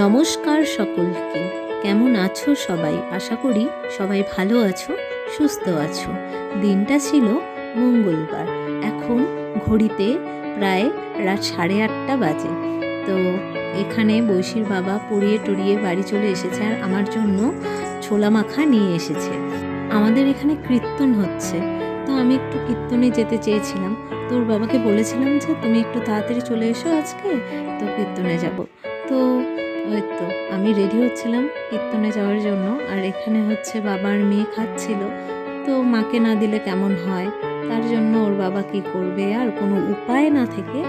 নমস্কার সকলকে। কেমন আছো সবাই? আশা করি সবাই ভালো আছো, সুস্থ আছো। দিনটা ছিল মঙ্গলবার। এখন ঘড়িতে প্রায় রাত সাড়ে আটটা বাজে। তো এখানে বৈশীর বাবা পড়িয়ে টড়িয়ে বাড়ি চলে এসেছে আর আমার জন্য ছোলা মাখা নিয়ে এসেছে। আমাদের এখানে কীর্তন হচ্ছে। তো আমি একটু কীর্তনে যেতে চেয়েছিলাম। তোর বাবাকে বলেছিলাম যে, তুমি একটু তাড়াতাড়ি চলে এসো আজকে, তো কীর্তনে যাব। তো ওই তো আমি রেডি হচ্ছিলাম কীর্তনে যাওয়ার জন্য, আর এখানে হচ্ছে বাবার মেয়ে খাচ্ছিল। তো মাকে না দিলে কেমন হয়? তার জন্য ওর বাবা কি করবে? আর কোনো উপায় না থেকে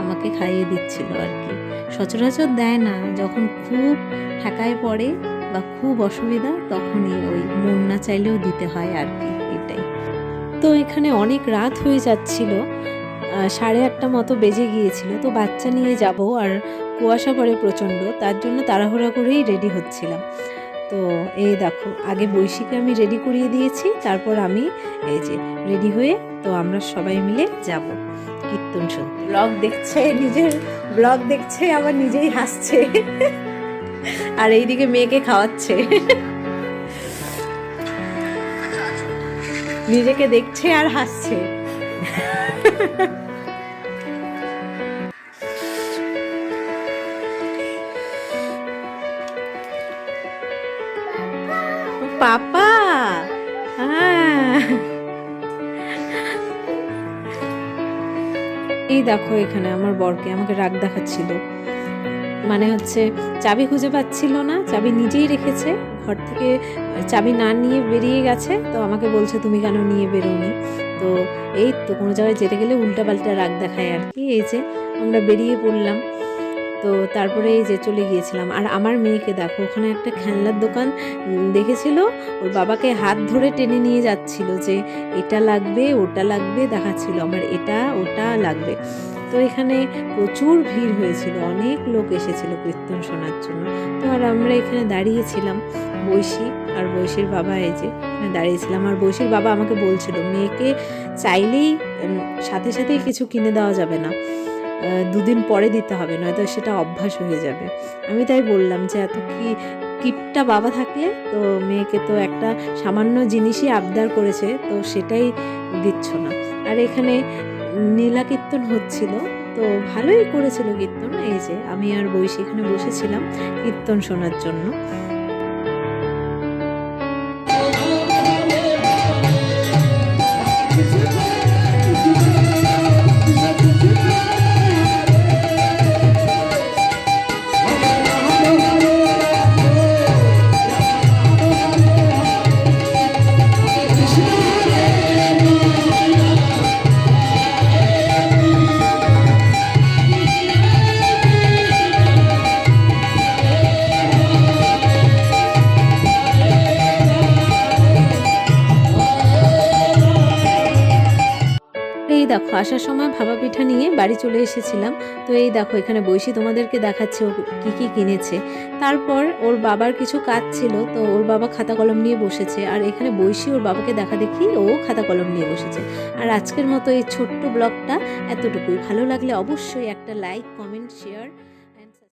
আমাকে খাইয়ে দিচ্ছিল আর কি। সচরাচর দেয় না, যখন খুব ঠেকায় পড়ে বা খুব অসুবিধা, তখনই ওই মন না চাইলেও দিতে হয় আর কি, এটাই। তো এখানে অনেক রাত হয়ে যাচ্ছিল সাড়ে আটটা মতো বেজে গিয়েছিল, তো বাচ্চা নিয়ে যাব আর কুয়াশা পড়ে প্রচণ্ড, তার জন্য তাড়াহুড়া করেই রেডি হচ্ছিলাম। তো এই দেখো, আগে বৈশিকে আমি রেডি করিয়ে দিয়েছি, তারপর আমি এই যে রেডি হয়ে তো আমরা সবাই মিলে যাব। কীর্তন শুনতে। ব্লগ দেখছে, নিজের ব্লগ দেখছে, আবার নিজেই হাসছে। আর এইদিকে মেয়েকে খাওয়াচ্ছে। নিজেকে দেখছে আর হাসছে। পাপা। এই দেখো এখানে আমার বরকে, আমাকে রাগ দেখাচ্ছিল। মানে হচ্ছে চাবি খুঁজে পাচ্ছিল না, চাবি নিজেই রেখেছে, ঘর থেকে চাবি না নিয়ে বেরিয়ে গেছে, তো আমাকে বলছে, তুমি কেন নিয়ে বেরোনি? তো এই তো কোনো জায়গায় যেতে গেলে উল্টা পাল্টা রাগ দেখায় আর কি। এই যে আমরা বেরিয়ে পড়লাম। তো তারপরে এই যে চলে গিয়েছিলাম। আর আমার মেয়েকে দেখো, ওখানে একটা খেলনার দোকান দেখেছিল? ওর বাবাকে হাত ধরে টেনে নিয়ে যাচ্ছিল যে, এটা লাগবে, ওটা লাগবে, দেখাচ্ছিল। আমার, এটা, ওটা লাগবে। তো এখানে প্রচুর ভিড় হয়েছিল, অনেক লোক এসেছিল কীর্তন শোনার জন্য। তো আর আমরা এখানে দাঁড়িয়েছিলাম, বৈশী আর বৈশীর বাবা এই যে, এখানে দাঁড়িয়েছিলাম। আর বৈশীর বাবা আমাকে বলছিল, মেয়েকে চাইলেই সাথে সাথেই কিছু কিনে দেওয়া যাবে না। দুদিন পরে দিতে হবে, নয়তো সেটা অভ্যাস হয়ে যাবে। আমি তাই বললাম যে, এত কি কিপটা বাবা থাকলে? তো মেয়েকে তো একটা সামান্য জিনিসই আবদার করেছে, তো সেটাই দিচ্ছ না। আর এখানে নীলা কীর্তন হচ্ছিল, তো ভালোই করেছিল কীর্তন। এই যে, আমি আর বৈশী এখানে বসেছিলাম কীর্তন শোনার জন্য। এই দেখো, আসার সময় ভাবা পিঠা নিয়ে বাড়ি চলে এসেছিলাম। তো এই দেখো, এখানে বৈশী তোমাদেরকে দেখাচ্ছে ও কী কী কিনেছে। তারপর ওর বাবার কিছু কাজ ছিল, তো ওর বাবা খাতা কলম নিয়ে বসেছে। আর এখানে বৈশি ওর বাবাকে দেখা দেখি, ও খাতা কলম নিয়ে বসেছে। আর আজকের মতো এই ছোট্ট ব্লগটা এতটুকুই। ভালো লাগলে অবশ্যই একটা লাইক, কমেন্ট, শেয়ার